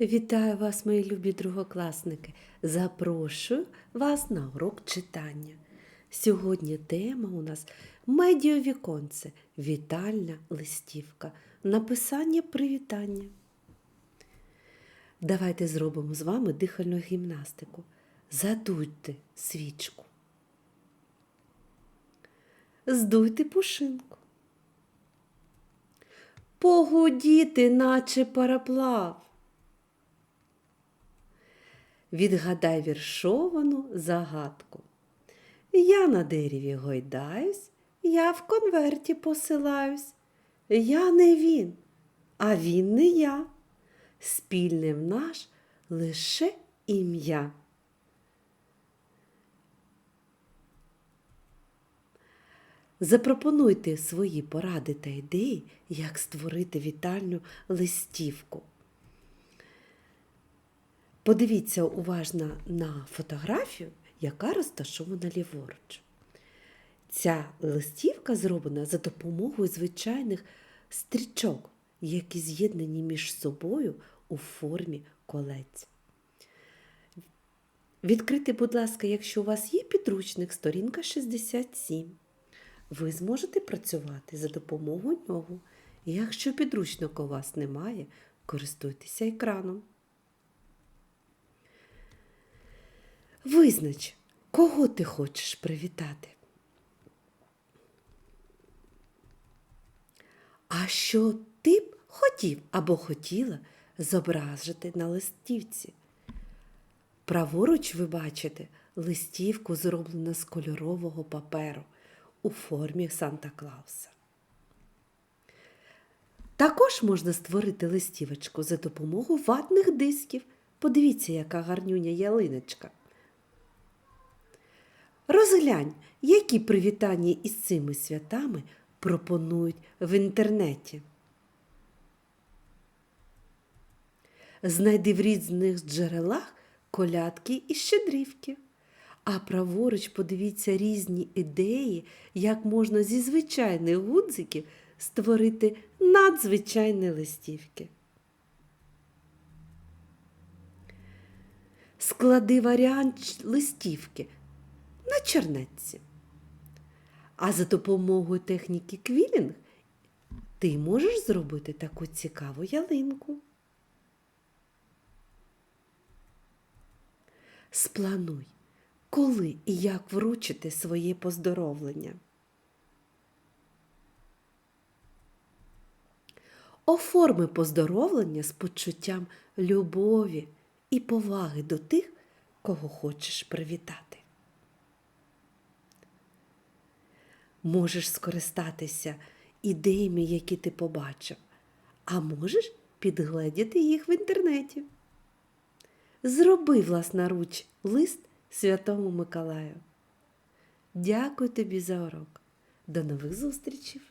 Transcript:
Вітаю вас, мої любі другокласники! Запрошую вас на урок читання. Сьогодні тема у нас медіовіконце, вітальна листівка, написання привітання. Давайте зробимо з вами дихальну гімнастику. Задуйте свічку. Здуйте пушинку. Погудіти, наче параплав. Відгадай віршовану загадку. Я на дереві гойдаюсь, я в конверті посилаюсь. Я не він, а він не я. Спільним наш лише ім'я. Запропонуйте свої поради та ідеї, як створити вітальну листівку. Подивіться уважно на фотографію, яка розташована ліворуч. Ця листівка зроблена за допомогою звичайних стрічок, які з'єднані між собою у формі колець. Відкрити, будь ласка, якщо у вас є підручник, сторінка 67. Ви зможете працювати за допомогою нього. Якщо підручника у вас немає, користуйтеся екраном. Визнач, кого ти хочеш привітати. А що ти б хотів або хотіла зображити на листівці? Праворуч ви бачите листівку, зроблену з кольорового паперу у формі Санта Клауса. Також можна створити листівочку за допомогою ватних дисків. Подивіться, яка гарнюня ялиночка. Розглянь, які привітання із цими святами пропонують в інтернеті. Знайди в різних джерелах колядки і щедрівки. А праворуч подивіться різні ідеї, як можна зі звичайних гудзиків створити надзвичайні листівки. Склади варіант листівки на чернетці. А за допомогою техніки квілінг ти можеш зробити таку цікаву ялинку. Сплануй, коли і як вручити своє поздоровлення. Оформи поздоровлення з почуттям любові і поваги до тих, кого хочеш привітати. Можеш скористатися ідеями, які ти побачив, а можеш підгледіти їх в інтернеті. Зроби власноруч лист Святому Миколаю. Дякую тобі за урок. До нових зустрічей!